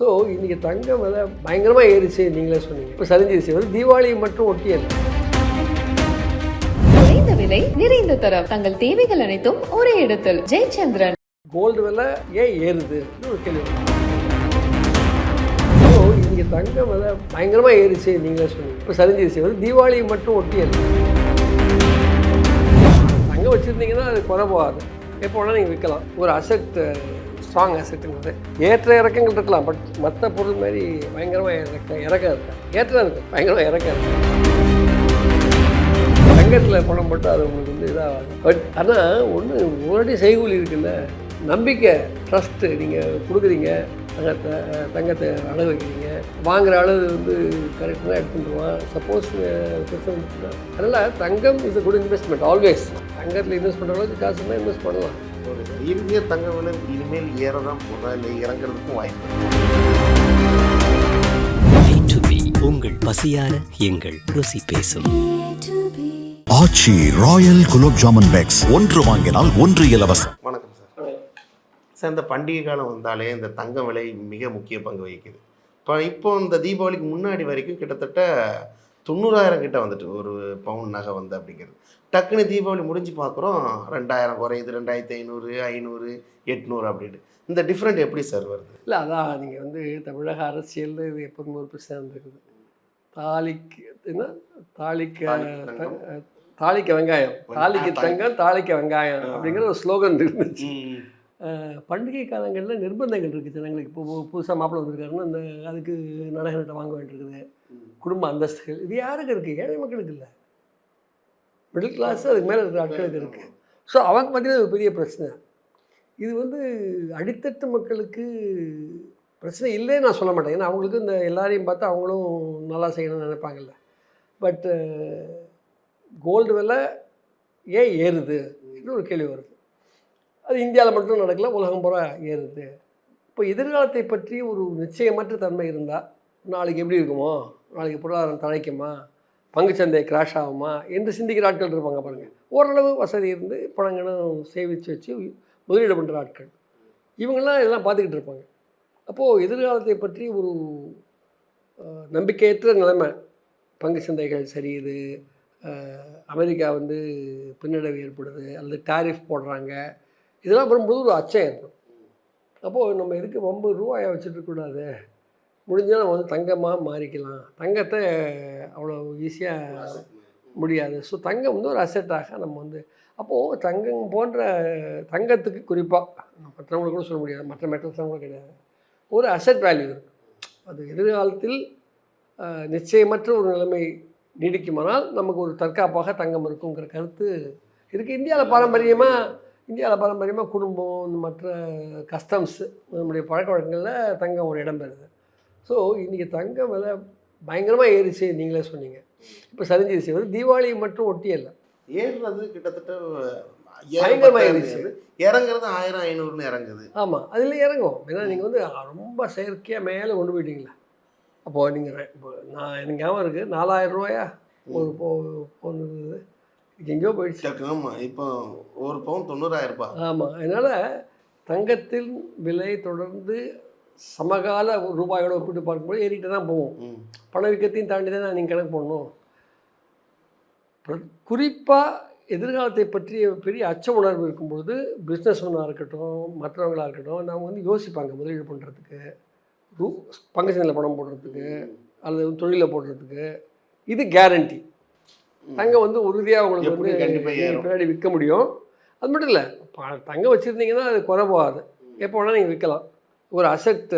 So இன்றைக்கி தங்கம் விலை பயங்கரமாக ஏறிச்சு நீங்களே சொன்னீங்க. இப்போ சரிஞ்சிருச்சு வந்து தீபாவளி மட்டும் ஒட்டியது குறைந்த விலை நிறைந்த தரம். தங்கள் தேவைகள் அனைத்தும் ஒரே இடத்தில். ஜெயச்சந்திரன். கோல்டு விலை ஏன் ஏறுது? ஒரு கேள்வி. ஸோ இன்றைக்கி தங்கம் விலை பயங்கரமாக ஏறிச்சு நீங்களே சொன்னீங்க. இப்போ சரிஞ்சிருச்சு வந்து தீபாவளி மட்டும் ஒட்டியது தங்கம் வச்சுருந்தீங்கன்னா அது குறை போகாது. எப்போ வேணால் நீங்கள் விற்கலாம். ஒரு அசெட் ஸ்ட்ராங் அசெட்டுங்கிறது ஏற்ற இறக்கங்கள் இருக்கலாம் பட் மற்ற பொருள் மாதிரி பயங்கரமாக இறக்க இறக்கம் இருக்காது ஏற்றம் இருக்கும் பயங்கரமாக இறக்கம் இருக்கும் தங்கத்தில் பணம் போட்டு அது உங்களுக்கு வந்து இதாகாது. பட் ஆனால் ஒன்று முன்னாடி செய்கூலி இருக்குல்ல நம்பிக்கை ட்ரஸ்ட்டு நீங்கள் கொடுக்குறீங்க தங்கத்தை தங்கத்தை அழகு வைக்கிறீங்க வாங்குகிற அளவு வந்து கரெக்டாக எடுத்துட்டுருவான் சப்போஸ் பிரச்சனை அதனால் thangam is a good investment always தங்கத்தில் இன்வெஸ்ட் பண்ணுற அளவுக்கு காசு இன்வெஸ்ட் பண்ணலாம். தங்க விலை இனிமேல் ஏற தான் போதா இல்லை இறங்குறதுக்கும் வாய்ப்பு இருக்கு. to be உங்கள் பசியார எங்கள் ருசி பேசும். ஆச்சி ராயல் குலோப் ஜாமுன் பேக்ஸ் ஒன்று வாங்கினால் ஒன்று இலவசம். வணக்கம் சார். சார் இந்த பண்டிகை காலம் வந்தாலே இந்த தங்க விலை மிக முக்கிய பங்கு வகிக்குது. இப்போ இப்போ இந்த தீபாவளிக்கு முன்னாடி வரைக்கும் கிட்டத்தட்ட தொண்ணூறாயிரம் கிட்ட வந்துட்டு ஒரு பவுன் நகை வந்து அப்படிங்கிறது. டக்குன்னு தீபாவளி முடிஞ்சு பார்க்குறோம் ரெண்டாயிரம் குறையுது. ரெண்டாயிரத்தி ஐநூறு ஐநூறு எட்நூறு அப்படின்னு இந்த டிஃப்ரெண்ட் எப்படி சார் வருது? இல்லை அதான் நீங்கள் வந்து தமிழக அரசியலில் இது எப்போதுமே ஒரு பிரச்சனை இருந்திருக்குது. தாலிக்கு என்ன? தாலிக்க தாலிக்கு தங்கம். த- தாலிக்க வெங்காயம். தாலிக்கு தங்கம் தாலிக்க வெங்காயம் அப்படிங்கிற ஒரு ஸ்லோகன் இருந்துச்சு. பண்டிகை காலங்களில் நிர்பந்தங்கள் இருக்குது ஜனங்களுக்கு. இப்போ புதுசாக மாப்பிள்ளை வந்திருக்காருன்னா அந்த அதுக்கு நகை நட்டை வாங்க வேண்டியிருக்குது. குடும்ப அந்தஸ்துகள். இது யாருக்கு இருக்குது ஏழை மக்களுக்கு இல்லை. மிடில் கிளாஸ் அதுக்கு மேலே இருக்கிற ஆட்களுக்கு இருக்குது ஸோ அவங்க பார்த்தீங்கன்னா ஒரு பெரிய பிரச்சனை. இது வந்து அடித்தட்டு மக்களுக்கு பிரச்சனை இல்லைன்னு நான் சொல்ல மாட்டேன். ஏன்னா அவங்களுக்கு இந்த எல்லாரையும் பார்த்து அவங்களும் நல்லா செய்யணும்னு நினைப்பாங்கல்ல. பட்டு கோல்டு விலை ஏன் ஏறுது? ஒரு கேள்வி வருது. அது இந்தியாவில் மட்டும் நடக்கல உலகம் பூரா ஏறுது. இப்போ எதிர்காலத்தை பற்றி ஒரு நிச்சயமற்ற தன்மை இருந்தால் நாளைக்கு எப்படி இருக்குமோ நாளைக்கு பொருளாதாரம் தழைக்குமா பங்குச்சந்தை கிராஷ் ஆகுமா என்று சிந்திக்கிற ஆட்கள் இருப்பாங்க பாருங்கள் ஓரளவு வசதி இருந்து பணங்களும் சேமித்து வச்சு முதலீடு பண்ணுற ஆட்கள். இவங்கெல்லாம் இதெல்லாம் பார்த்துக்கிட்டு இருப்பாங்க. அப்போது எதிர்காலத்தை பற்றி ஒரு நம்பிக்கையற்ற நிலைமை. பங்கு சந்தைகள் சரியுது அமெரிக்கா வந்து பின்னடைவு ஏற்படுது அல்லது டாரிஃப் போடுறாங்க. இதெல்லாம் வரும்போது ஒரு அச்சம் ஏற்படும். அப்போது நம்ம எதுக்கு ரொம்ப ரூபாயை வச்சுட்டு இருக்கக்கூடாது? முடிஞ்சால் நம்ம வந்து தங்கமாக மாறிக்கலாம். தங்கத்தை அவ்வளோ ஈஸியாக முடியாது. ஸோ தங்கம் வந்து ஒரு அசெட்டாக நம்ம வந்து அப்போது தங்கம் போன்ற தங்கத்துக்கு குறிப்பாக மற்றவங்களுக்கு கூட சொல்ல முடியாது. மற்ற மெட்டல்ஸ்லாம் கூட கிடையாது. ஒரு அசெட் வேல்யூ இருக்குது அது எதிர்காலத்தில் நிச்சயமற்ற ஒரு நிலைமை நீடிக்குமானால் நமக்கு ஒரு தற்காப்பாக தங்கம் இருக்குங்கிற கருத்து இருக்குது இந்தியாவில் பாரம்பரியமாக இந்தியாவில் பாரம்பரியமாக குடும்பம் மற்ற கஸ்டம்ஸ் நம்முடைய பழக்க வழக்கங்களில் தங்கம் ஒரு இடம் பெறுது. ஸோ இன்றைக்கி தங்கம் விலை பயங்கரமாக ஏறிச்சு நீங்களே சொன்னீங்க. இப்போ சரிஞ்சிருச்சு வந்து தீபாவளி மட்டும் ஒட்டியல்ல ஏறுறது கிட்டத்தட்ட பயங்கரமா ஏழு, ஏறிச்சு. இறங்குறது ஆயிரம் ஐநூறுன்னு இறங்குது. ஆமாம் அதில் இறங்கும். ஏன்னா நீங்கள் வந்து ரொம்ப செயற்கையாக மேலே கொண்டு போயிட்டீங்களா. அப்போது நீங்கள் இப்போ நான் எனக்கு ஞாபகம் இருக்குது நாலாயிரம் ரூபாயா? ஒரு போ போனது எங்கேயோ போயிடுச்சு. ஆமா இப்போ ஒரு பவுன் தொண்ணூறாயிரம் ரூபாய். ஆமாம் அதனால் தங்கத்தின் விலை தொடர்ந்து சமகால ரூபாயோட ஒப்பிட்டு பார்க்கும்போது ஏறிட்டு தான் போகும் ம். பணவீக்கத்தையும் தாண்டி தான் நீங்கள் கணக்கு பண்ணணும் குறிப்பாக எதிர்காலத்தை பற்றிய பெரிய அச்ச உணர்வு இருக்கும்பொழுது பிஸ்னஸ்மேனாக இருக்கட்டும் மற்றவங்களாக இருக்கட்டும் அவங்க வந்து யோசிப்பாங்க முதலீடு பண்ணுறதுக்கு ரூ பங்குச்சந்தையில் பணம் போடுறதுக்கு அல்லது தொழிலில் போடுறதுக்கு. இது கேரண்டி தங்கம் வந்து உறுதியாக உங்களுக்கு வந்து. பின்னாடி விற்க முடியும். அது மட்டும் இல்லை தங்கம் வச்சுருந்தீங்கன்னா அது குறை போகாது எப்போ வேணால் நீங்கள் விற்கலாம். ஒரு அசெட்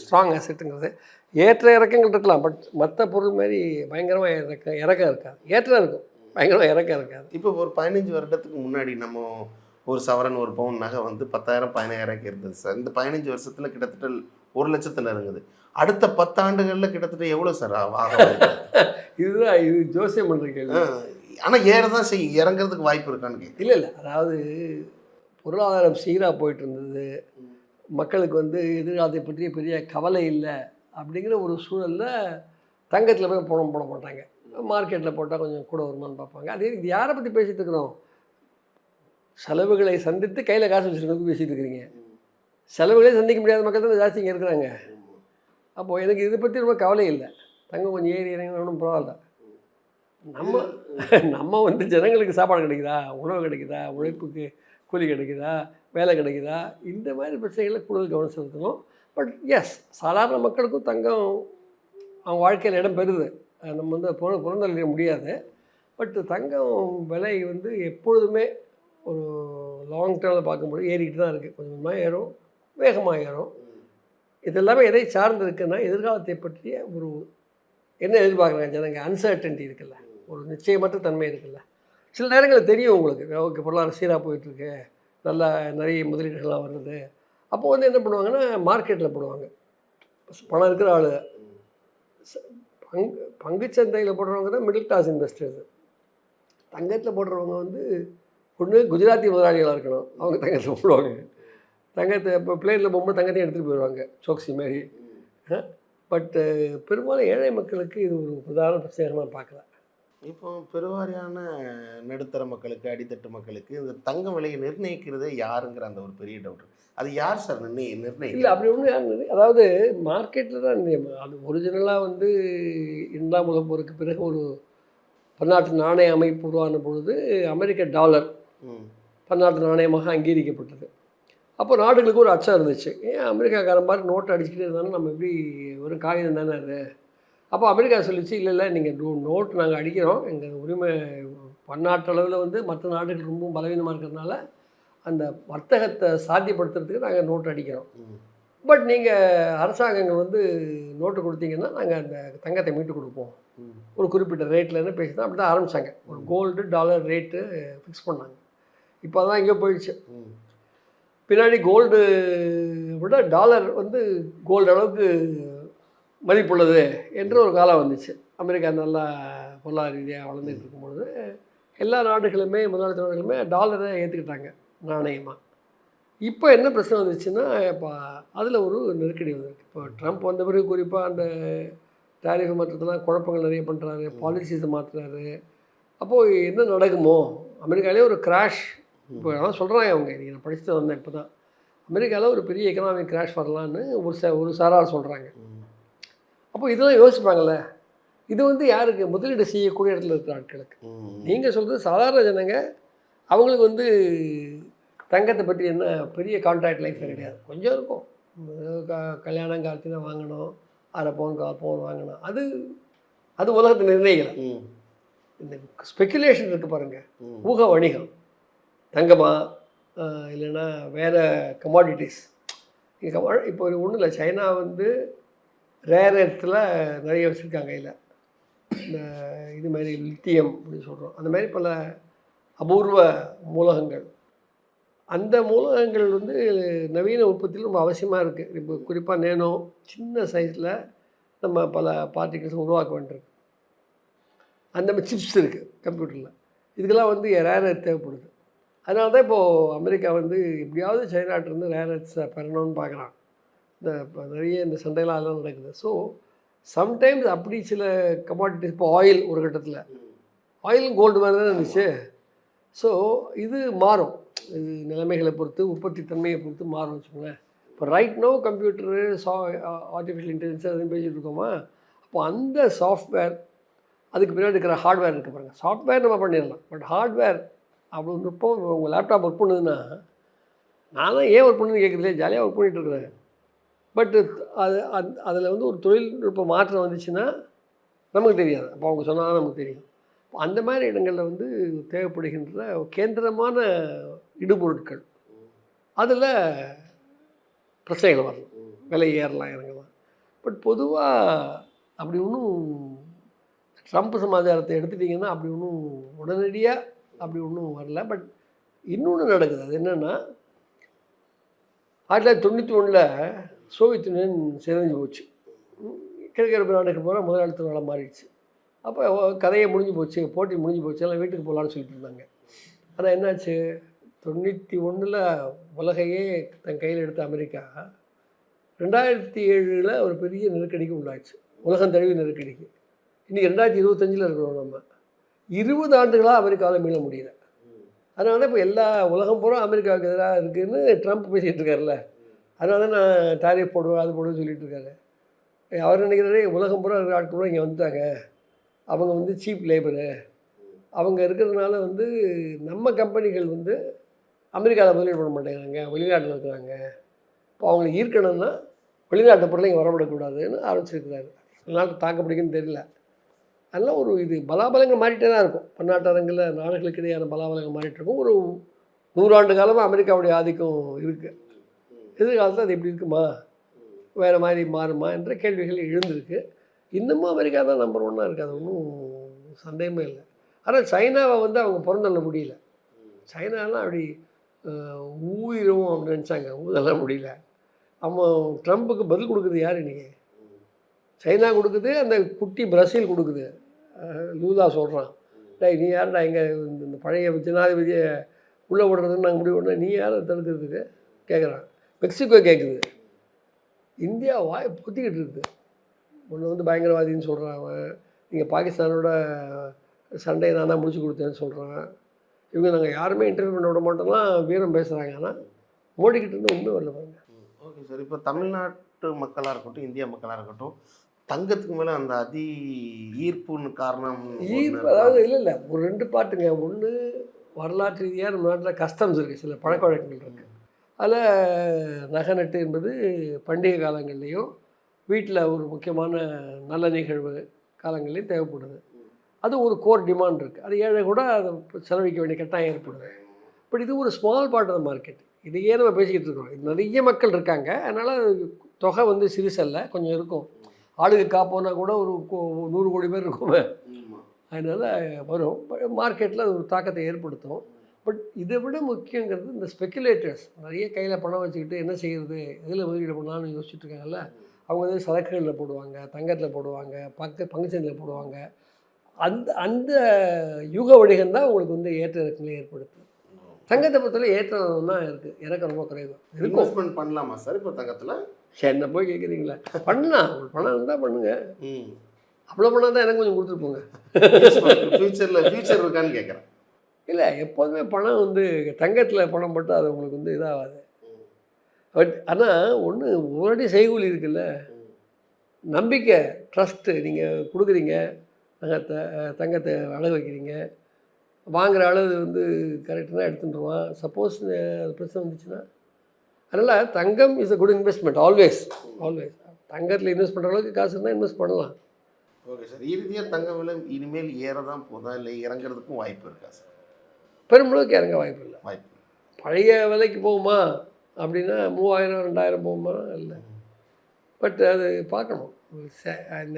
ஸ்ட்ராங் அசெட்டுங்கிறது ஏற்ற இறக்கங்கள் இருக்கலாம் பட் மற்ற பொருள் மாதிரி பயங்கரமாக இறக்க இறக்கம் இருக்காது. ஏற்றம் இருக்கும். பயங்கரமாக இறக்கம் இருக்காது. இப்போ ஒரு பதினஞ்சு வருடத்துக்கு முன்னாடி நம்ம ஒரு சவரன் ஒரு பவுன் நகை வந்து பத்தாயிரம் பதினாயிரம் இருந்தது சார். இந்த பதினஞ்சு வருஷத்துல கிட்டத்தட்ட ஒரு லட்சத்து நெருங்குது அடுத்த பத்தாண்டுகள்ல கிட்டத்தட்ட எவ்வளவு சார் ஆக வாய்ப்பு? இதுதான் இது ஜோசியம் பண்ணுற கேள்வி. ஆ, ஆனா ஏறதான் செய்யும் இறங்குறதுக்கு வாய்ப்பு இருக்கான்னு இல்லை இல்லை. அதாவது பொருளாதாரம் சீராக போயிட்டு இருந்தது. மக்களுக்கு வந்து எதிர்காலத்தை பற்றிய பெரிய கவலை இல்லை அப்படிங்கிற ஒரு சூழலில் தங்கத்தில் போய் பணம் போட மாட்டாங்க. மார்க்கெட்டில் போட்டால் கொஞ்சம் கூட வருமானு பார்ப்பாங்க. அதே இது யாரை பற்றி பேசிகிட்டு இருக்கிறோம்? செலவுகளை சந்தித்து கையில் காசு வச்சுருக்கவங்க பேசிகிட்டு இருக்கிறீங்க. செலவுகளே சந்திக்க முடியாத மக்கள் தான் ஜாஸ்தி இங்கே இருக்கிறாங்க. அப்போது எனக்கு இதை பற்றி ரொம்ப கவலை இல்லை. தங்கம் கொஞ்சம் ஏறி இறங்கி ஒன்றும் பரவாயில்ல. நம்ம நம்ம வந்து ஜனங்களுக்கு சாப்பாடு கிடைக்குதா? உணவு கிடைக்குதா? உழைப்புக்கு கூலி கிடைக்குதா வேலை கிடைக்குதா இந்த மாதிரி பிரச்சனைகளை கூடுதல் கவனம் செலுத்தணும். பட் எஸ் சாதாரண மக்களுக்கும் தங்கம் அவங்க வாழ்க்கையில் இடம் பெறுது. அது நம்ம வந்து புற புறந்தள்ளிட முடியாது. பட் தங்கம் விலை வந்து எப்பொழுதுமே ஒரு லாங் டேர்மில் பார்க்கும்போது ஏறிக்கிட்டு தான் இருக்குது கொஞ்சம் கொஞ்சமாக ஏறும் வேகமாக ஏறும் இது எல்லாமே எதை சார்ந்து இருக்குன்னா எதிர்காலத்தை பற்றிய ஒரு என்ன எதிர்பார்க்குறாங்க ஜனங்க? அன்சர்டன்டி இருக்குல்ல. ஒரு நிச்சயமற்ற தன்மை இருக்குல்ல. சில நேரங்களில் தெரியும் உங்களுக்கு. ஓகே பொருளாதாரம் சீராக போயிட்டுருக்கு. நல்லா நிறைய முதலீடுகள்லாம் வருது. அப்போ வந்து என்ன பண்ணுவாங்கன்னா மார்க்கெட்டில் போடுவாங்க. பணம் இருக்கிற ஆளு. பங்கு பங்குச்சந்தையில் போடுறவங்க தான் மிடில் கிளாஸ் இன்வெஸ்டர்ஸ் தங்கத்தில் போடுறவங்க வந்து ஒன்று குஜராத்தி முதலாளிகளாக இருக்கணும். அவங்க தங்கத்தில் போடுவாங்க. தங்கத்தை இப்போ பிளேனில் போகும்போது தங்கத்தையும் எடுத்துகிட்டு போயிடுவாங்க சோக்சி மாதிரி. பட்டு பெரும்பாலும் ஏழை மக்களுக்கு இது ஒரு பிரதான பிரச்சனையாக நான் பார்க்கல. இப்போ பெருவாரியான நடுத்தர மக்களுக்கு அடித்தட்டு மக்களுக்கு இந்த தங்க விலையை நிர்ணயிக்கிறதே யாருங்கிற அந்த ஒரு பெரிய டவுட் அது யார் சார் நிர்ணய இல்லை நிர்ணயிக்க அப்படி ஒன்று அதாவது மார்க்கெட்டில் தான் நிர்ணயம். அது ஒரிஜினலாக வந்து இரண்டாம் உலகப் போருக்கு பிறகு ஒரு பன்னாட்டு நாணய அமைப்பு உருவான பொழுது அமெரிக்க டாலர் பன்னாட்டு நாணயமாக அங்கீகரிக்கப்பட்டது. அப்போ நாடுகளுக்கு ஒரு அச்சம் இருந்துச்சு. ஏன் அமெரிக்காக்காரன் மாதிரி நோட்டு அடிச்சுக்கிட்டே இருந்தாலும் நம்ம எப்படி ஒரு காகிதம் தானே அது? அப்போ அமெரிக்கா சொல்லிச்சு இல்லை இல்லை நீங்கள் நோட் நாங்கள் அடிக்கிறோம். எங்கள் உரிமை பன்னாட்டு அளவில் வந்து மற்ற நாடுகள் ரொம்ப பலவீனமாக இருக்கிறதுனால அந்த வர்த்தகத்தை சாத்தியப்படுத்துறதுக்கு நாங்கள் நோட்டு அடிக்கிறோம். பட் நீங்கள் அரசாங்கங்கள் வந்து நோட்டு கொடுத்தீங்கன்னா நாங்கள் அந்த தங்கத்தை மீட்டு கொடுப்போம். ஒரு குறிப்பிட்ட ரேட்லேருந்து பேசி தான் அப்படி தான் ஆரம்பித்தாங்க ஒரு கோல்டு டாலர் ரேட்டு ஃபிக்ஸ் பண்ணாங்க. இப்போ தான் இங்கே போயிடுச்சு. பின்னாடி கோல்டு விட டாலர் வந்து கோல்டு அளவுக்கு மதிப்புள்ளது என்ற ஒரு காலம் வந்துச்சு. அமெரிக்கா நல்லா பொருளாதார ரீதியாக வளர்ந்துட்டு இருக்கும்பொழுது எல்லா நாடுகளுமே முதலாளித்த நாடுகளுமே டாலரை ஏற்றுக்கிட்டாங்க நாணயமாக இப்போ என்ன பிரச்சனை வந்துச்சுன்னா இப்போ அதில் ஒரு நெருக்கடி வந்திருக்கு. இப்போ ட்ரம்ப் வந்த பிறகு குறிப்பாக அந்த டாரிஃப் மாற்றத்தெல்லாம் குழப்பங்கள் நிறைய பண்ணுறாரு பாலிசிஸை மாற்றுறாரு அப்போது என்ன நடக்குமோ அமெரிக்காலே ஒரு கிராஷ் இப்போ அதான் சொல்கிறாங்க அவங்க நீங்கள் நான் படிச்சுட்டு வந்தேன் இப்போ தான் அமெரிக்காவில் ஒரு பெரிய எக்கனாமிக் கிராஷ் வரலான்னு ஒரு ச ஒரு சாரார் சொல்கிறாங்க அப்போ இதெல்லாம் யோசிப்பாங்கள்ல இது வந்து யாருக்கு? முதலீடு செய்யக்கூடிய இடத்துல இருக்கிற ஆட்களுக்கு. நீங்கள் சொல்கிறது சாதாரண ஜனங்க அவங்களுக்கு வந்து தங்கத்தை பற்றி என்ன பெரிய கான்ட்ராக்ட் லைஃப்பில் கிடையாது. கொஞ்சம் இருக்கும். க- கல்யாணம் காலத்தில் வாங்கணும் அரை பவுன் கால் பவுன் வாங்கணும். அது அது உலகத்தை நிர்ணயிக்கல. இந்த ஸ்பெக்குலேஷன் இருக்குது பாருங்கள் ஊக வணிகம். தங்கமா இல்லைன்னா வேறு கமாடிட்டிஸ் இப்போ ஒரு ஒன்றும் இல்லை சைனா வந்து ரேர் இடத்துல நிறைய வச்சுருக்காங்க கையில் இந்த இது மாதிரி லித்தியம் அப்படின்னு சொல்கிறோம் அந்த மாதிரி பல அபூர்வ மூலகங்கள். அந்த மூலகங்கள் வந்து நவீன உற்பத்தியில் ரொம்ப அவசியமாக இருக்குது இப்போ குறிப்பாக நேனோ சின்ன சைஸில் நம்ம பல பார்ட்டிகல்ஸ் உருவாக்க வேண்டியிருக்கு. அந்த மாதிரி சிப்ஸ் இருக்குது கம்ப்யூட்டரில் இதுக்கெல்லாம் வந்து ரேர் எர்த் தேவைப்படுது. அதனால தான் இப்போது அமெரிக்கா வந்து எப்படியாவது சைனாட்டிருந்து ரேர் எர்த்ஸை பெறணும்னு பார்க்குறான் இந்த இப்போ நிறைய இந்த சண்டையெல்லாம் அதெல்லாம் நடக்குது. ஸோ சம்டைம்ஸ் அப்படி சில கமாடிட்டிஸ் இப்போ ஆயில் ஒரு கட்டத்தில். ஆயிலும் கோல்டு மாதிரி தான் இருந்துச்சு. ஸோ இது மாறும். இது நிலைமைகளை பொறுத்து உற்பத்தி தன்மையை பொறுத்து மாறும் வச்சுக்கோங்களேன். இப்போ ரைட் நோ கம்ப்யூட்டரு சா ஆர்டிஃபிஷியல் இன்டெலிஜென்ஸ் அதுன்னு பேசிகிட்டு இருக்கோமா? அப்போ அந்த சாஃப்ட்வேர் அதுக்கு பின்னாடி இருக்கிற ஹார்ட்வேர் இருக்குது பாருங்கள் சாஃப்ட்வேர் நம்ம பண்ணிடலாம். பட் ஹார்ட்வேர் அவ்வளோ நுட்பம் உங்கள் லேப்டாப் ஒர்க் பண்ணுதுன்னா நானும் ஏன் ஒர்க் பண்ணுன்னு கேட்குறதுல ஜாலியாக ஒர்க் பண்ணிகிட்டு இருக்கிறேன். பட் அது அந் அதில் வந்து ஒரு தொழில்நுட்ப மாற்றம் வந்துச்சுன்னா நமக்கு தெரியாது. அப்போ அவங்க சொன்னால் நமக்கு தெரியும். அந்த மாதிரி இடங்களில் வந்து தேவைப்படுகின்ற கேந்திரமான இடுபொருட்கள். அதில் பிரச்சனைகள் வரலாம். விலை ஏறலாம் இறங்கலாம். பட் பொதுவாக அப்படி ஒன்றும் ட்ரம்ப் சமாச்சாரத்தை எடுத்துட்டிங்கன்னா அப்படி ஒன்றும் உடனடியாக அப்படி ஒன்றும் வரல. பட் இன்னொன்று நடக்குது. அது என்னென்னா ஆயிரத்தி தொள்ளாயிரத்தி தொண்ணூற்றி ஒன்றில் சோவியத் யூனியன் சிதைஞ்சு போச்சு. ம், கிழக்கிழப்பு நாடுகள் போகிற முதலாளித்த நாளாக மாறிடுச்சு. அப்போ கதையை முடிஞ்சு போச்சு போட்டி முடிஞ்சு போச்சு எல்லாம் வீட்டுக்கு போகலான்னு சொல்லிட்டு இருந்தாங்க. ஆனால் என்னாச்சு? தொண்ணூற்றி ஒன்றில் உலகையே தன் கையில் எடுத்த அமெரிக்கா ரெண்டாயிரத்தி ஏழில் ஒரு பெரிய நெருக்கடிக்கு உள்ளாச்சு. உலகம் தழுவி நெருக்கடிக்கு. இன்றைக்கி ரெண்டாயிரத்தி இருபத்தஞ்சில் இருக்கிறோம் நம்ம. இருபது ஆண்டுகளாக அமெரிக்காவில் மீள முடியல. அதனால தான் இப்போ எல்லா உலகம் பூரா அமெரிக்காவுக்கு எதிராக இருக்குதுன்னு ட்ரம்ப் பேசிகிட்டு இருக்காருல்ல. அதனால தான் நான் டாரிஃப் போடுவேன் அது போடுவேன்னு சொல்லிட்டு இருக்காரு. அவர் நினைக்கிறாரு உலகம் பூரா இருக்கிற ஆட்கள் இங்கே வந்துட்டாங்க. அவங்க வந்து சீப் லேபரு அவங்க இருக்கிறதுனால வந்து நம்ம கம்பெனிகள் வந்து அமெரிக்காவில் முதலீடு பண்ண மாட்டேங்கிறாங்க வெளிநாட்டில் இருக்கிறாங்க. இப்போ அவங்களை ஈர்க்கணும்னா வெளிநாட்டு பொருளை இங்கே வரவிடக்கூடாதுன்னு ஆரம்பிச்சிருக்கிறாரு. நாட்டு தாக்க பிடிக்குன்னு தெரியல. அதெல்லாம் ஒரு இது பலாபலங்கள் மாறிட்டே தான் இருக்கும். பன்னாட்டரங்கில் நாடுகளுக்கு இடையான பலாபலங்கள் மாறிட்டு இருக்கும் ஒரு நூறாண்டு காலமாக அமெரிக்காவுடைய ஆதிக்கம் இருக்குது எதிர்காலத்தில் அது எப்படி இருக்குமா? வேறு மாதிரி மாறுமா என்ற கேள்விகள் எழுந்திருக்கு. இன்னமும் அமெரிக்கா தான் நம்பர் ஒன்னாக இருக்குது அது ஒன்றும் சந்தேகமே இல்லை. ஆனால் சைனாவை வந்து அவங்க பிறந்தள்ள முடியல. சைனாலாம் அப்படி ஊயிரும் அப்படின்னு நினச்சாங்க. ஊதெல்லாம் முடியல. அவன் ட்ரம்ப்புக்கு பதில் கொடுக்குது யார் இன்றைக்கி சைனா கொடுக்குது அந்த குட்டி பிரசீல் கொடுக்குது. லூதா லூலா சொல்கிறான் டேய் நீ யாருடா இங்கே இந்த பழைய ஜனாதிபதியை உள்ளே விடுறதுன்னு நாங்கள் முடிவு பண்ண நீ யாரை தடுக்கிறதுக்கு? கேட்குறான் மெக்சிகோ கேட்குது இந்தியா வாய் புத்திக்கிட்டு இருக்குது ஒன்று வந்து பயங்கரவாதின்னு சொல்கிறான் அவன். நீங்கள் பாகிஸ்தானோட சண்டையை நான் தான் முடிச்சு கொடுத்தேன்னு சொல்கிறான் இவங்க நாங்கள் யாருமே இன்டர்வியூ பண்ண விட மாட்டோம்லாம் வீரம் பேசுகிறாங்க ஆனால் மோடிக்கிட்ட இருந்து ஒன்றும் வரல பாருங்க. Okay sir. இப்போ தமிழ்நாட்டு மக்களாக இருக்கட்டும் இந்தியா மக்களாக இருக்கட்டும் தங்கத்துக்கு மேலே அந்த அதி ஈர்ப்புன்னு காரணம் ஈர்ப்பு அதாவது இல்லை இல்லை. ஒரு ரெண்டு பாட்டுங்க. ஒன்று வரலாற்று ரீதியாக நம்ம நாட்டில் கஸ்டம்ஸ் இருக்குது சில பழக்க வழக்கங்கள் இருக்குது அதில் நகை நட்டு என்பது பண்டிகை காலங்கள்லேயும் வீட்டில் ஒரு முக்கியமான நல்ல நிகழ்வு காலங்கள்லையும் தேவைப்படுது. அது ஒரு கோர் டிமாண்ட் இருக்குது அது ஏழை கூட அதை செலவழிக்க வேண்டிய கட்டாயம் ஏற்படுது. பட் இது ஒரு ஸ்மால் பார்ட் ஆஃப் மார்க்கெட் இதையே நம்ம பேசிக்கிட்டு இருக்கோம் இது நிறைய மக்கள் இருக்காங்க. அதனால் தொகை வந்து சிறுசல்ல கொஞ்சம் இருக்கும். ஆளுக்கு காப்போனா கூட ஒரு நூறு கோடி பேர் இருக்குமே. அதனால் வரும். மார்க்கெட்டில் அது ஒரு தாக்கத்தை ஏற்படுத்தும். பட் இதை விட முக்கியங்கிறது இந்த ஸ்பெக்குலேட்டர்ஸ் நிறைய கையில் பணம் வச்சுக்கிட்டு என்ன செய்யறது எதில் முதலீடு பண்ணலாம்னு யோசிச்சுட்டு இருக்காங்கல்ல. அவங்க வந்து சரக்குகளில் போடுவாங்க தங்கத்தில் போடுவாங்க பங்கு பங்குச்சந்தையில் போடுவாங்க. அந்த அந்த யுக வணிகம் தான் உங்களுக்கு வந்து ஏற்ற இறக்கங்களை ஏற்படுத்துது. தங்கத்தை பொறுத்தவரை ஏற்றம் தான் இருக்குது இறக்கம் ரொம்ப குறைவு. இன்வெஸ்ட்மெண்ட் பண்ணலாமா சார் இப்போ தங்கத்தில்? சரி என்ன போய் கேட்குறீங்களா பண்ணலாம் உங்களுக்கு பணம் இருந்தால் பண்ணுங்க. ம். அவ்வளோ பணம் தான் எனக்கு கொஞ்சம் கொடுத்துட்டு போங்க. ஃபியூச்சரில் ஃபியூச்சர் இருக்கான்னு கேட்குறேன் இல்லை எப்போதுமே பணம் வந்து தங்கத்தில் பணம் போட்டால் அது உங்களுக்கு வந்து இதாகாது பட் ஆனால் ஒன்று ஒரடி செய்கூலி இருக்குல்ல? நம்பிக்கை ட்ரஸ்ட்டு நீங்கள் கொடுக்குறீங்க. தங்கத்தை தங்கத்தை அழகு வைக்கிறீங்க. வாங்குற அளவு வந்து கரெக்டாக எடுத்துட்டுருவான் சப்போஸ் பிரச்சனை வந்துச்சுன்னா அதனால் thangam is a good investment always always தங்கத்தில் இன்வெஸ்ட் பண்ணுற அளவுக்கு காசு இருந்தால் இன்வெஸ்ட் பண்ணலாம். ஓகே சார் இறுதியாக தங்க விலை இனிமேல் ஏற தான் போதா இல்லை இறங்குறதுக்கும் வாய்ப்பு இருக்கா சார் பெரும்பளவுக்கு இறங்க வாய்ப்பு இல்லை. வாய்ப்பு பழைய விலைக்கு போகுமா? அப்படின்னா மூவாயிரம் ரெண்டாயிரம் போகுமா? இல்லை. பட் அது பார்க்கணும்.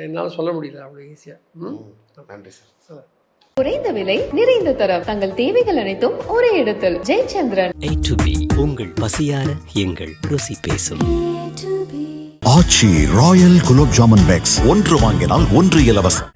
என்னால் சொல்ல முடியல அவ்வளோ ஈஸியாக ம்? ம், நன்றி சார் குறைந்த விலை நிறைந்த தரம். தங்கள் தேவைகள் அனைத்தும் ஒரே இடத்தில். ஜெயச்சந்திரன். A to B உங்கள் பசியார எங்கள் ருசி பேசும். Aachi royal gulab jamun packs. ஒன்று வாங்கினால் ஒன்று இலவசம்.